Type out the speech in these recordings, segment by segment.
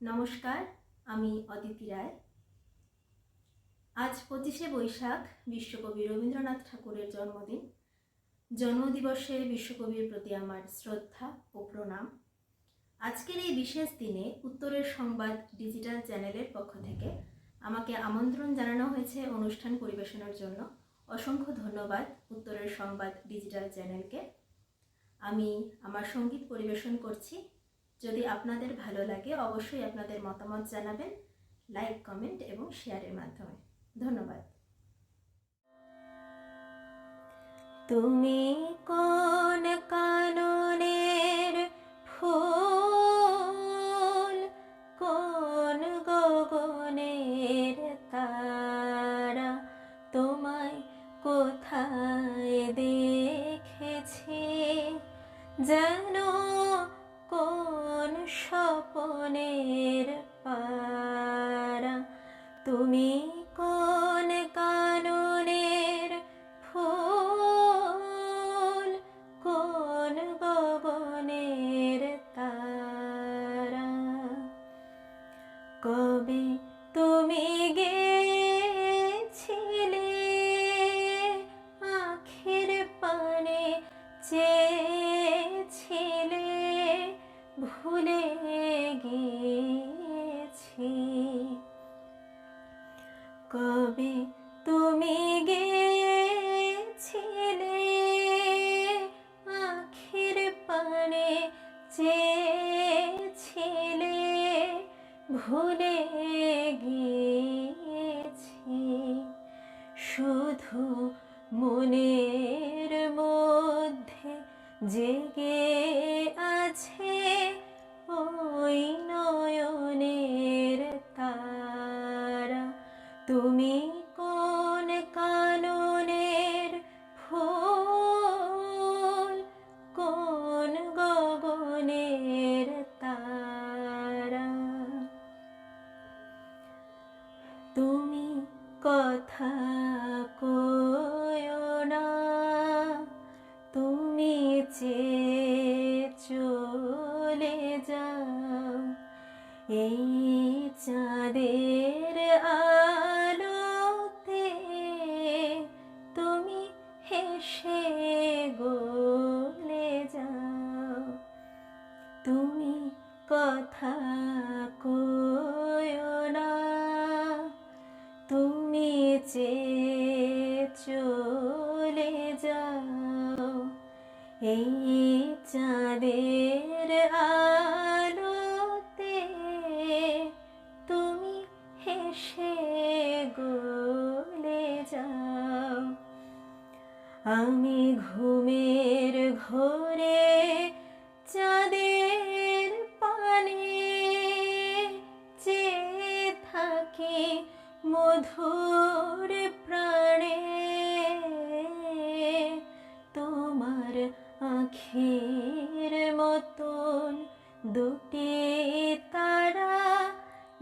নমস্কার, আমি অদিতি রায়। আজ পঁচিশে বৈশাখ, বিশ্বকবি রবীন্দ্রনাথ ঠাকুরের জন্মদিন। জন্মদিবসে বিশ্বকবির প্রতি আমার শ্রদ্ধা ও প্রণাম। আজকের এই বিশেষ দিনে উত্তরের সংবাদ ডিজিটাল চ্যানেলের পক্ষ থেকে আমাকে আমন্ত্রণ জানানো হয়েছে অনুষ্ঠান পরিবেশনের জন্য। অসংখ্য ধন্যবাদ উত্তরের সংবাদ ডিজিটাল চ্যানেলকে। আমি আমার সংগীত পরিবেশন করছি যদি আপনাদের ভালো লাগে, অবশ্যই আপনাদের মতামত জানাবেন লাইক কমেন্ট এবং শেয়ারের মাধ্যমে। ধন্যবাদ। তুমি কোন কাননের ফুল? কোন গগনের তারা? তোমায় কোথায় দেখেছি? জানো কোন স্বপনের পারা। তুমি ভুলে গিয়েছি। শুধু মনের মধ্যে জেগে কথা কয়ো না তুমি চলে যাও। এই চাঁদের তুমি যে চলে যাও। এই চাঁদের আলোতে তুমি হেসে গলে যাও। আমি ঘুমের ঘোরে চাঁদের পানে চেয়ে থাকি মধুর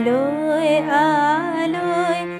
আলোয় আলোয়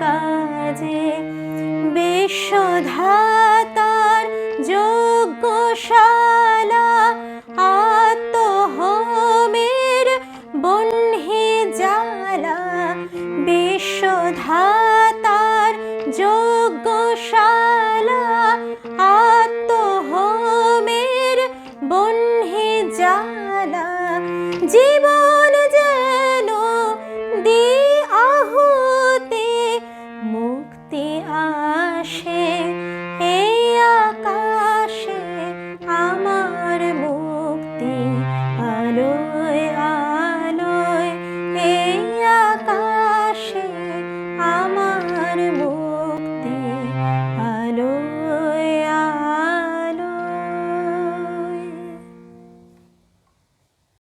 কাজে। বিশ্বধাতার যোগ্যশালা আত্মহমের বন্হে জ্বালা। বিশ্বধা